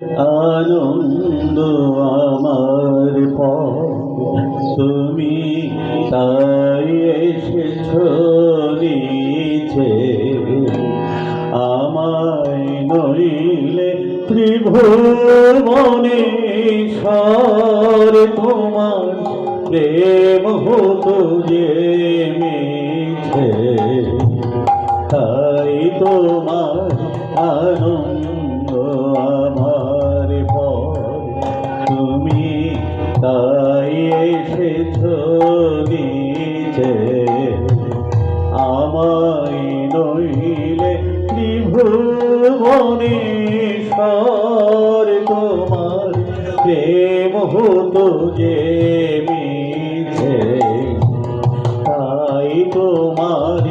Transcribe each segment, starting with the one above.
আনন্দ আমার তুমি তাই এসেছ নিচে। আমায় নইলে ত্রিভুবনে সর তোমার প্রেম হতো যে মিছে। তাই তোমার আনন্দ তাই এসেছ নিচে আমায় নইলে ত্রিভুবনে সর তোমার প্রেম হতো যে মিছে। তাই তোমার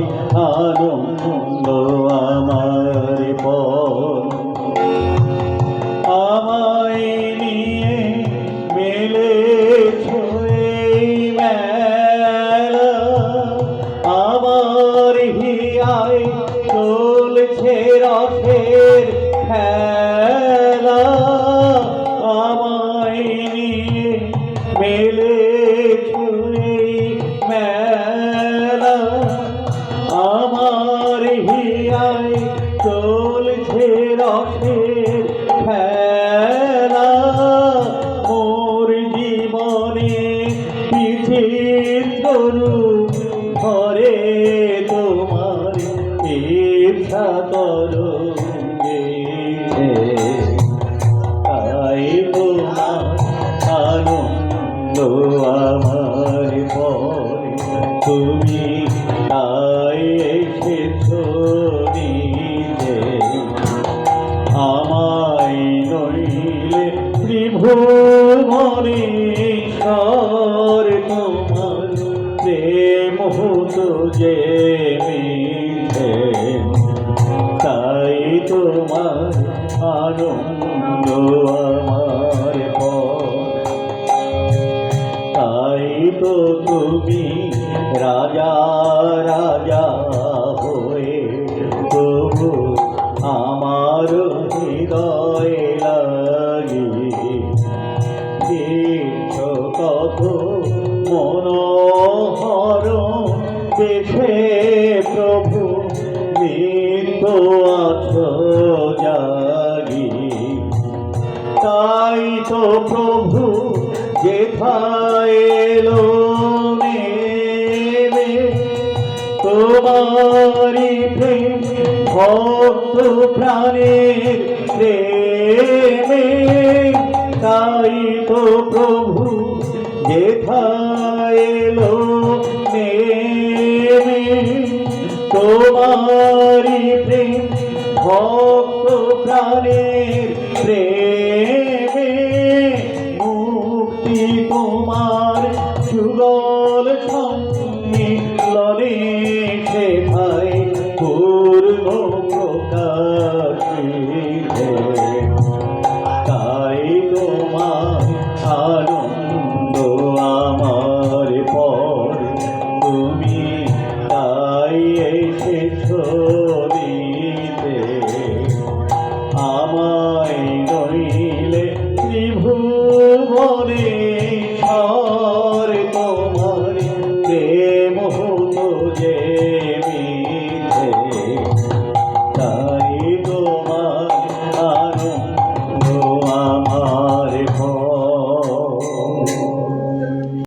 ইচ্ছা করো তাই তোমার আনন্দ আমার পরে তুমি তাই এসেছ নিজে। আমায় নইলে ত্রিভুবনে তোমার প্রেম হতো যে তোমার আনন্দ আমার তাই তো তুমি রাজা রাজা হয়ে তবু আমার হৃদয় লাগি দীর্ঘ কত মনোহর দেখে যেথায় এলো নেমে তোমারি প্রেম ভক্ত প্রাণের প্রেমে। তাই তো প্রভু যেথায় এলো নেমে তোমারি প্রেম ভক্ত প্রাণের প্রেম। আমার যুগ